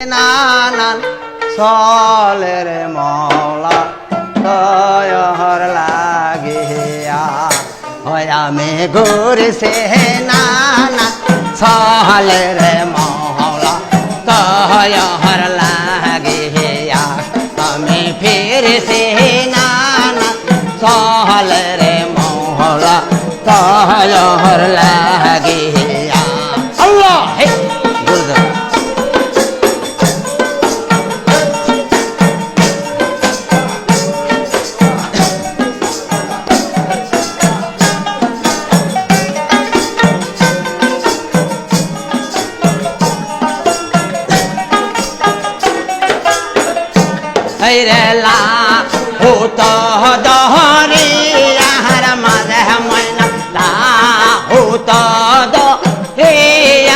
নানান সলের মৌলা তয়হর লাগিয়া আমি ঘুরছে নানা সলের মৌলা তয়হর লাগিয়া আমি ফিরছে নানা সলের মৌলা তয়হর লাগিয়া লা হুত দহরি আহার মাঝে ময়না লা। হুত দ হে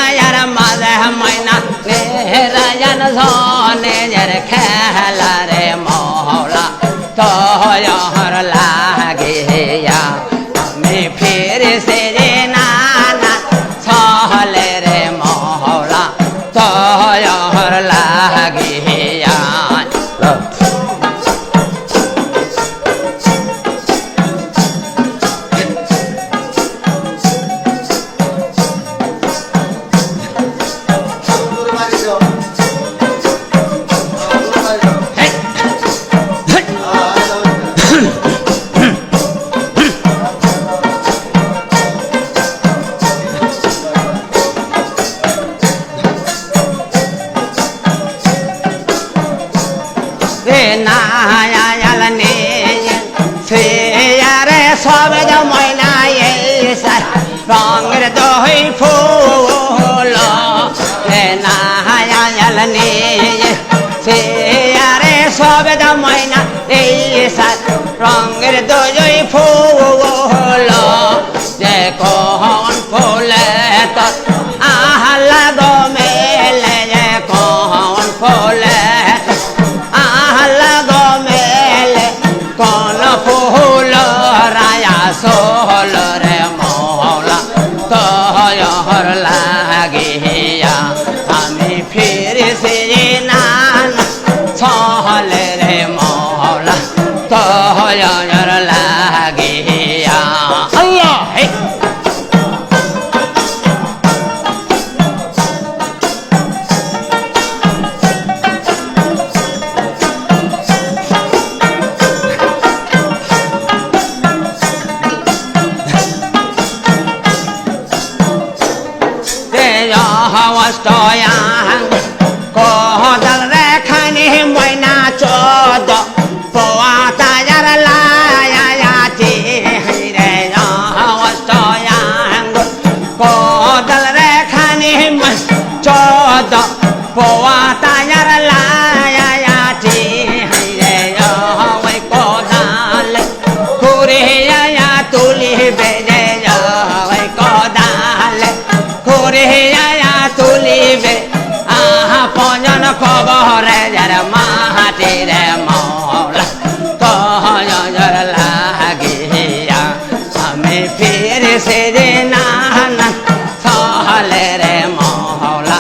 আয়ার মাঝে ময়না নেহরায়ন ধনে জর খেলা রে মহলা। তহর লাগে রঙের দই ফুল রে নায়াল নে। সে আরে সবে ময়না, এই সার রঙের দই ফুল। যে তহর লাগিয়া হস্তয়াং কহদল রেখানি ময়না চোদ পোয়া তাজার লায়াতি রে হস্তয়াং কহদল রেখানি চোদ পোয়া তাজার লায়াতি রে কোদাল কুরিয়া তুলি বেজে কোদাল কুরিয়া তুলিবে আহা কবরে যার মাহাতির মৌলা কহর লাগিয়া আমি ফির সে রে নানা সহলে রে মৌলা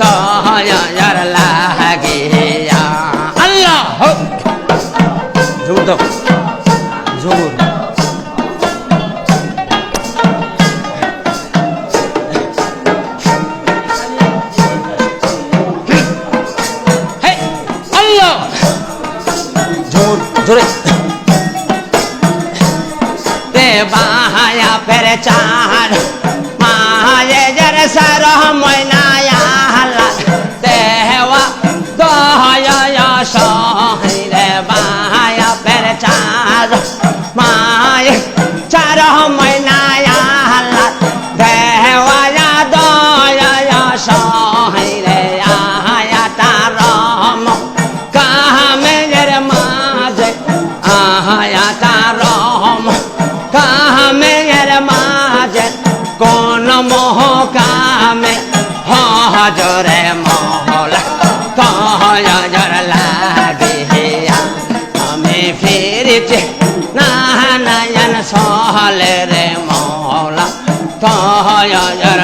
কহর লাগিয়া আল্লাহ ঝুমুর ঝুমুর জোরে রে বাহায়া ফের চার মহকামে হজরে মহলা কয়জর লাগে আমি ফিরছি না নারায়ণ সহলে রে মহলা কয়জর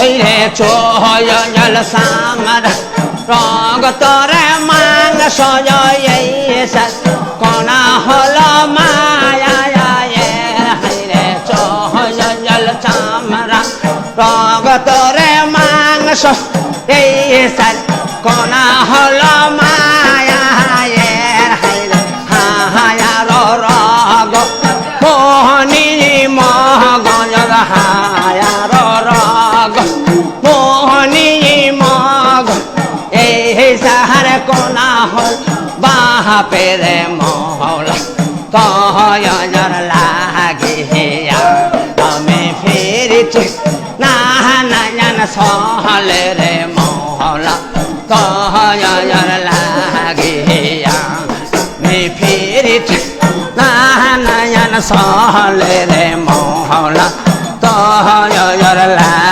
রে চোহল সামার রঙ তরে মাং সজয় কণা হল মায়া রে চোহল সামার রঙ তোরে মাংস এই বাপের মহলা কহজর লাগিয়া। আমি ফিরিছি, না না জান সহলে রে মহলা কহজর লাগিয়া। আমি ফিরিছি, না না জান সহলে রে মহলা কহজর লাগিয়া।